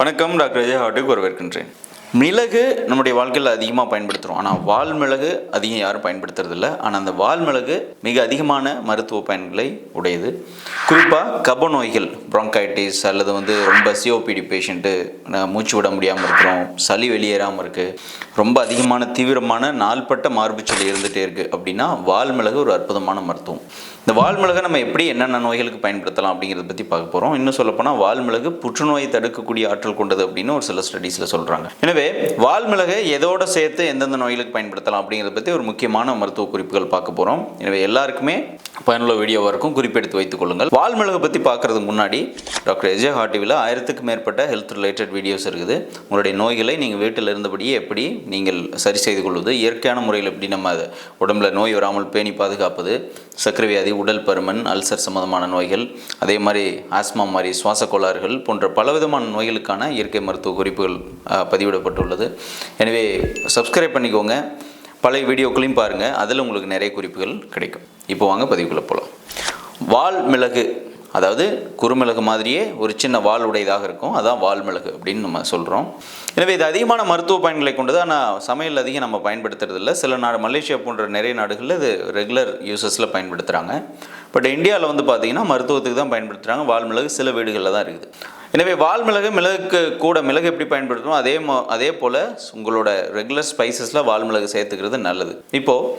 வணக்கம் டாக்டர் விஜய் ஹாட்டுக்கு வரவேற்கின்றேன் மிளகு நம்முடைய வாழ்க்கையில் அதிகமாக பயன்படுத்துகிறோம் ஆனால் வால் மிளகு அதிகம் யாரும் பயன்படுத்துறதில்ல. ஆனால் அந்த வால் மிளகு மிக அதிகமான மருத்துவ பயன்களை உடையது. குறிப்பாக கப நோய்கள் ப்ராங்கைட்டிஸ் அல்லது வந்து ரொம்ப சிஓபிடி பேஷண்ட்டு மூச்சு விட முடியாமல் இருக்கிறோம் சளி வெளியேறாமல் இருக்குது ரொம்ப அதிகமான தீவிரமான நாள்பட்ட மார்பு சளி இருந்துகிட்டே இருக்குது அப்படின்னா வால் மிளகு ஒரு அற்புதமான மருத்துவம். இந்த வால் மிளகை நம்ம எப்படி என்னென்ன நோய்களுக்கு பயன்படுத்தலாம் அப்படிங்கிறத பற்றி பார்க்க போகிறோம் இன்னும் சொல்லப்போனால் வால் மிளகு புற்றுநோயை தடுக்கக்கூடிய ஆற்றல் கொண்டது அப்படின்னு ஒரு சில ஸ்டடீஸில் சொல்கிறாங்க எனவே வால் வால்மிளகை எதோட சேர்த்து எந்தெந்த நோய்களுக்கு பயன்படுத்தலாம் அப்படிங்கிறத பற்றி ஒரு முக்கியமான மருத்துவ குறிப்புகள் பார்க்க போகிறோம் எனவே எல்லாருக்குமே பயனுள்ள வீடியோவாக இருக்கும். குறிப்பெடுத்து வைத்துக் கொள்ளுங்கள். வால்மிளகை பற்றி பார்க்குறதுக்கு முன்னாடி டாக்டர் எஜே ஹார்டிவில் ஆயிரத்துக்கு மேற்பட்ட ஹெல்த் ரிலேட்டட் வீடியோஸ் இருக்குது. உங்களுடைய நோய்களை நீங்கள் வீட்டில் இருந்தபடியே எப்படி நீங்கள் சரி செய்து கொள்வது இயற்கையான முறையில் எப்படி நம்ம அதை உடம்புல நோய் வராமல் பேணி பாதுகாப்பது சர்க்கரை வியாதி உடல் பருமன் அல்சர் சம்மந்தமான நோய்கள் அதே மாதிரி ஆஸ்மா மாதிரி சுவாச கோளாறுகள் போன்ற பலவிதமான நோய்களுக்கான இயற்கை மருத்துவ குறிப்புகள் பதிவிடப்படும் கொடுக்கப்பட்டுள்ளது. எனவே சப்ஸ்கிரைப் பண்ணிக்கோங்க. பழைய வீடியோக்களையும் பாருங்கள் அதில் உங்களுக்கு நிறைய குறிப்புகள் கிடைக்கும். இப்போ வாங்க பதிவுக்குள்ளே போகலாம் வால் மிளகு அதாவது குறுமிளகு மாதிரியே ஒரு சின்ன வால் உடையதாக இருக்கும். அதான் வால் மிளகு அப்படின்னு நம்ம சொல்கிறோம் எனவே இது அதிகமான மருத்துவ பயன்களை கொண்டது. ஆனால் சமையல் அதிகம் நம்ம பயன்படுத்துறதில்ல. சில நாடு மலேசியா போன்ற நிறைய நாடுகளில் இது ரெகுலர் யூசஸில் பயன்படுத்துகிறாங்க பட் இந்தியாவில் வந்து பார்த்திங்கன்னா மருத்துவத்துக்கு தான் பயன்படுத்துகிறாங்க வால் மிளகு சில வீடுகளில் தான் இருக்குது. எனவே வால் மிளகு மிளகுக்கு கூட மிளகு எப்படி பயன்படுத்தணும் அதே மோ அதே போல் உங்களோட ரெகுலர் ஸ்பைசஸில் வால் மிளகு சேர்த்துக்கிறது நல்லது. இப்போது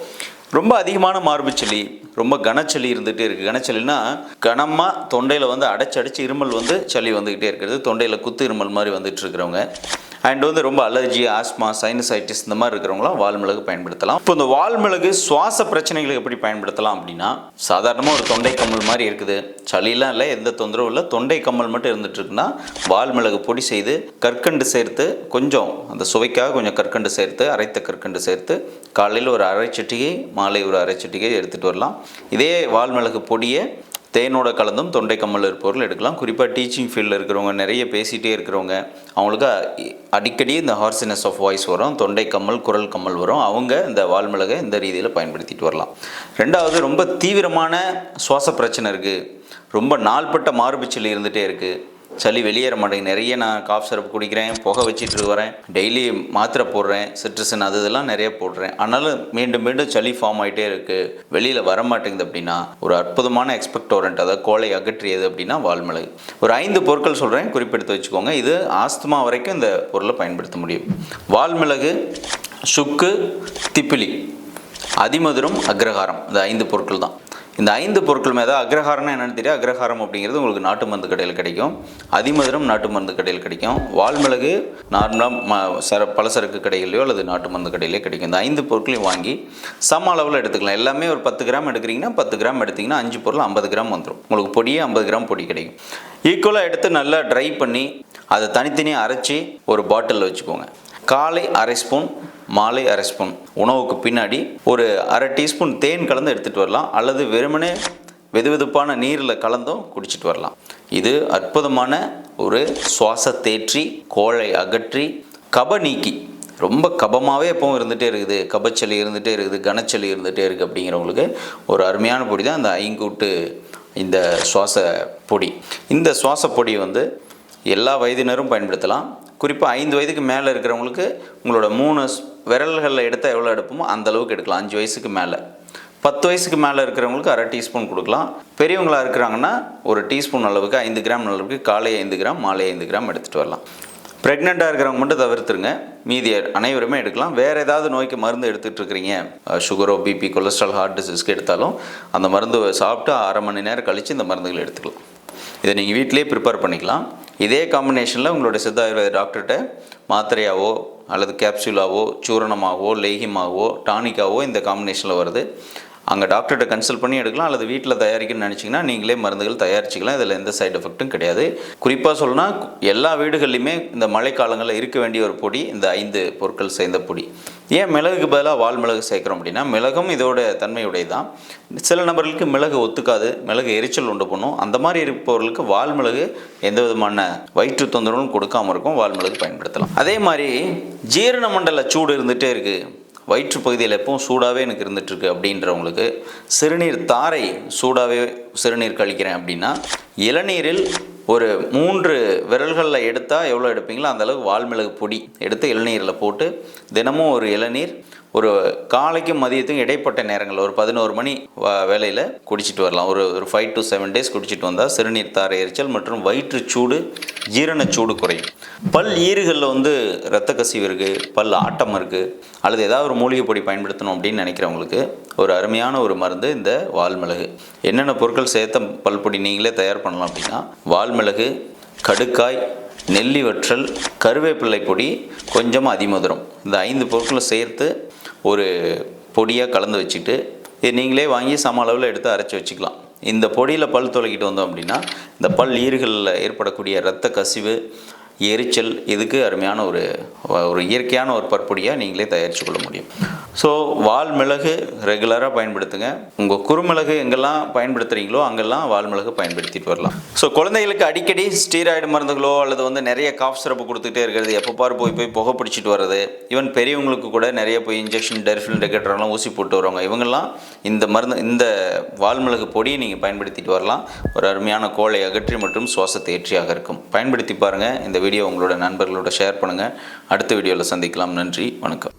ரொம்ப அதிகமான மார்புச்சளி ரொம்ப கனச்சளி இருந்துகிட்டே இருக்குது கனச்சளினா கனமாக தொண்டையில் வந்து அடைச்சி அடைச்சி இருமல் வந்து சளி வந்துக்கிட்டே இருக்கிறது. தொண்டையில் குத்து இருமல் மாதிரி வந்துட்டு இருக்கிறவங்க. அண்ட் வந்து ரொம்ப அலர்ஜி ஆஸ்மா சைனசைட்டிஸ் இந்த மாதிரி இருக்கிறவங்களாம் வால்மிளகு பயன்படுத்தலாம். இப்போ இந்த வால்மிளகு சுவாச பிரச்சனைகளுக்கு எப்படி பயன்படுத்தலாம் அப்படின்னா சாதாரணமாக ஒரு தொண்டை கம்மல் மாதிரி இருக்குது. சளியெல்லாம் இல்லை எந்த தொந்தரவும் இல்லை. தொண்டை கம்மல் மட்டும் இருந்துட்டுருக்குன்னா இருக்குன்னா பொடி செய்து கற்கண்டு சேர்த்து கொஞ்சம் அந்த சுவைக்காக கொஞ்சம் கற்கண்டு சேர்த்து அரைத்த கற்கண்டு சேர்த்து காலையில் ஒரு அரை சட்டிகை மாலை ஒரு அரை சட்டிகை எடுத்துகிட்டு வரலாம். இதே வால்மிளகு பொடியை தேனோட கலந்தும் தொண்டை கம்மல் இருப்பவர்கள் எடுக்கலாம். குறிப்பாக டீச்சிங் ஃபீல்டில் இருக்கிறவங்க நிறைய பேசிகிட்டே இருக்கிறவங்க அவங்களுக்கு அடிக்கடி இந்த ஹார்சினஸ் ஆஃப் வாய்ஸ் வரும் தொண்டை கம்மல் குரல் கம்மல் வரும். அவங்க இந்த வால்மிளகை இந்த ரீதியில் பயன்படுத்திட்டு வரலாம். ரெண்டாவது ரொம்ப தீவிரமான சுவாச பிரச்சனை இருக்குது ரொம்ப நாள்பட்ட மார்பு இருந்துகிட்டே இருக்குது சளி வெளியேற மாட்டேங்குது. நிறைய நான் காஃப் சிரப் குடிக்கிறேன் புகை வச்சுட்டு வரேன். டெய்லி மாத்திரை போடுறேன் சிட்ரஸன் அது இதெல்லாம் நிறைய போடுறேன். ஆனாலும் மீண்டும் மீண்டும் சளி ஃபார்ம் ஆகிட்டே இருக்குது வெளியில் வர மாட்டேங்குது அப்படின்னா ஒரு அற்புதமான எக்ஸ்பெக்டோரண்ட் அதாவது கோலை அகற்றியது அப்படின்னா வால்மிளகு. ஒரு ஐந்து பொருட்கள் சொல்கிறேன் குறிப்பெடுத்து வச்சுக்கோங்க. இது ஆஸ்துமா வரைக்கும் இந்த பொருளை பயன்படுத்த முடியும். வால்மிளகு சுக்கு திப்பிலி அதிமதுரம் அக்ரஹாரம். இந்த ஐந்து பொருட்கள் தான். இந்த ஐந்து பொருட்கள் மேலே அக்ரஹாரம்னா என்னென்னு தெரியும் அக்ரஹாரம் அப்படிங்கிறது உங்களுக்கு நாட்டு மருந்து கடையில் கிடைக்கும். அதிமதுரம் நாட்டு மருந்து கடையில் கிடைக்கும். வால்மிளகு நார்மலாக ம சர பலசரக்கு கடைகளையோ அல்லது நாட்டு மருந்து கடையிலையோ கிடைக்கும். இந்த ஐந்து பொருட்களையும் வாங்கி சம அளவில் எடுத்துக்கலாம். எல்லாமே ஒரு பத்து கிராம் எடுக்கிறீங்கன்னா பத்து கிராம் எடுத்தீங்கன்னா அஞ்சு பொருள் ஐம்பது கிராம் வந்துடும் உங்களுக்கு பொடியே ஐம்பது கிராம் பொடி கிடைக்கும். ஈக்குவலாக எடுத்து நல்லா ட்ரை பண்ணி அதை தனித்தனியாக அரைச்சி ஒரு பாட்டிலில் வச்சுக்கோங்க. காலை அரை ஸ்பூன் மாலை அரை ஸ்பூன். உணவுக்கு பின்னாடி ஒரு அரை டீஸ்பூன் தேன் கலந்து எடுத்துகிட்டு வரலாம். அல்லது வெறுமனே வெதுவெதுப்பான நீரில் கலந்தும் குடிச்சிட்டு வரலாம். இது அற்புதமான ஒரு சுவாச தேற்றி கோழை அகற்றி கப நீக்கி. ரொம்ப கபமாகவே எப்பவும் இருந்துகிட்டே இருக்குது. கபச்சளி இருந்துகிட்டே இருக்குது. கனச்சளி இருந்துகிட்டே இருக்குது அப்படிங்கிறவங்களுக்கு ஒரு அருமையான பொடி தான் அந்த ஐங்கூட்டு இந்த சுவாச பொடி. இந்த சுவாச பொடி வந்து எல்லா வயதினரும் பயன்படுத்தலாம். குறிப்பாக ஐந்து வயதுக்கு மேலே இருக்கிறவங்களுக்கு உங்களோட மூணு விரல்களில் எடுத்தால் எவ்வளோ எடுப்போமோ அந்த அளவுக்கு எடுக்கலாம். அஞ்சு வயசுக்கு மேலே. பத்து வயசுக்கு மேலே இருக்கிறவங்களுக்கு அரை டீஸ்பூன் கொடுக்கலாம். பெரியவங்களாக இருக்கிறாங்கன்னா ஒரு டீஸ்பூன் அளவுக்கு ஐந்து கிராம் அளவுக்கு காலை ஐந்து கிராம் மாலை ஐந்து கிராம் எடுத்துகிட்டு வரலாம். ப்ரெக்னெண்ட்டாக இருக்கிறவங்க மட்டும் தவிர்த்துருங்க. மீதி அனைவருமே எடுக்கலாம். வேறு ஏதாவது நோய்க்கு மருந்து எடுத்துகிட்டு இருக்கிறீங்க சுகரோ பிபி கொலஸ்ட்ரால் ஹார்ட் டிசீஸ்க்கு எடுத்தாலும் அந்த மருந்து சாப்பிட்டு அரை மணி நேரம் கழித்து இந்த மருந்துகளை எடுத்துக்கலாம். இதை நீங்கள் வீட்டிலேயே ப்ரிப்பேர் பண்ணிக்கலாம். இதே காம்பினேஷனில் உங்களோட சித்த ஆயுர்வேத டாக்டர்கிட்ட மாத்திரையாவோ அல்லது கேப்சூலாவோ சூரணமாகவோ லேகியமாகவோ டானிக்காவோ இந்த காம்பினேஷனில் வருது. அங்கே டாக்டர்கிட்ட கன்சல்ட் பண்ணி எடுக்கலாம். அல்லது வீட்டில் தயாரிக்கணும்னு நினச்சிங்கன்னா நீங்களே மருந்துகள் தயாரிச்சிக்கலாம். இதில் எந்த சைடு எஃபெக்ட்டும் கிடையாது. குறிப்பாக சொல்லணும்னா எல்லா வீடுகள்லையுமே இந்த மழைக்காலங்களில் இருக்க வேண்டிய ஒரு பொடி இந்த ஐந்து பொருட்கள் சேர்ந்த பொடி. ஏன் மிளகுக்கு பதிலாக வால் மிளகு சேர்க்குறோம் அப்படின்னா மிளகும் இதோட தன்மையுடைய தான் சில நபர்களுக்கு மிளகு ஒத்துக்காது மிளகு எரிச்சல் உண்டு பண்ணும். அந்த மாதிரி இருப்பவர்களுக்கு வால் மிளகு எந்த விதமான வயிற்று தொந்தரவும் கொடுக்காம இருக்கும் வால் மிளகு பயன்படுத்தலாம். அதே மாதிரி ஜீரண மண்டல சூடு இருந்துகிட்டே இருக்குது வயிற்று பகுதியில் எப்பவும் சூடாகவே எனக்கு இருந்துகிட்ருக்கு அப்படின்றவங்களுக்கு சிறுநீர் தாரை சூடாகவே சிறுநீர் கழிக்கிறேன் அப்படின்னா இளநீரில் ஒரு மூன்று விரல்களில் எடுத்தால் எவ்வளோ எடுப்பீங்களோ அந்தளவுக்கு வால்மிளகு பொடி எடுத்து இளநீரில் போட்டு தினமும் ஒரு இளநீர் ஒரு காலைக்கும் மதியத்துக்கும் இடைப்பட்ட நேரங்கள் ஒரு பதினோரு மணி வேலையில் குடிச்சிட்டு வரலாம். ஒரு ஒரு ஃபைவ் டு செவன் டேஸ் குடிச்சிட்டு வந்தால் சிறுநீர் தாரை எரிச்சல் மற்றும் வயிற்றுச்சூடு ஜீரணச்சூடு குறையும். பல் ஈறுகளில் வந்து இரத்த கசிவு இருக்குது பல் ஆட்டம் இருக்குது அல்லது ஏதாவது ஒரு மூலிகை பொடி பயன்படுத்தணும் அப்படின்னு நினைக்கிறவங்களுக்கு ஒரு அருமையான ஒரு மருந்து இந்த வால்மிளகு. என்னென்ன பொருட்கள் சேர்த்த பல் பொடி நீங்களே தயார் பண்ணலாம் அப்படின்னா வால்மிளகு கடுக்காய் நெல்லி வற்றல் கருவேப்பிள்ளை பொடி கொஞ்சமாக அதிமதுரம். இந்த ஐந்து பொருட்களை சேர்த்து ஒரு பொடியாக கலந்து வச்சுட்டு இது நீங்களே வாங்கி சம அளவில் எடுத்து அரைச்சி வச்சுக்கலாம். இந்த பொடியில் பல் துளக்கிட்டு வந்தோம் அப்படின்னா இந்த பல் ஈறுகளில் ஏற்படக்கூடிய இரத்த கசிவு எரிச்சல் இதுக்கு அருமையான ஒரு ஒரு இயற்கையான ஒரு பற்பொடியாக நீங்களே தயாரித்து கொள்ள முடியும். ஸோ வால் மிளகு ரெகுலராக பயன்படுத்துங்க. உங்கள் குறுமிளகு எங்கெல்லாம் பயன்படுத்துகிறீங்களோ அங்கெல்லாம் வால் மிளகு பயன்படுத்திட்டு வரலாம். ஸோ குழந்தைகளுக்கு அடிக்கடி ஸ்டீராய்டு மருந்துகளோ அல்லது வந்து நிறைய காஃப் சிறப்பு கொடுத்துட்டே இருக்கிறது எப்போ பாரு போய் போய் புகை பிடிச்சிட்டு வர்றது ஈவன் பெரியவங்களுக்கு கூட நிறைய போய் இன்ஜெக்ஷன் டெர்ஃபில் டெக்கெட்ரெல்லாம் ஊசி போட்டு வருவாங்க. இவங்கெல்லாம் இந்த மருந்து இந்த வால்மிளகு பொடியை நீங்கள் பயன்படுத்திட்டு வரலாம். ஒரு அருமையான கோளை அகற்றி மற்றும் சுவாசத்தை ஏற்றியாக இருக்கும். பயன்படுத்தி பாருங்கள் இந்த வீடியோ உங்களோட நண்பர்களோட ஷேர் பண்ணுங்கள் அடுத்த வீடியோவில் சந்திக்கலாம். நன்றி. வணக்கம்.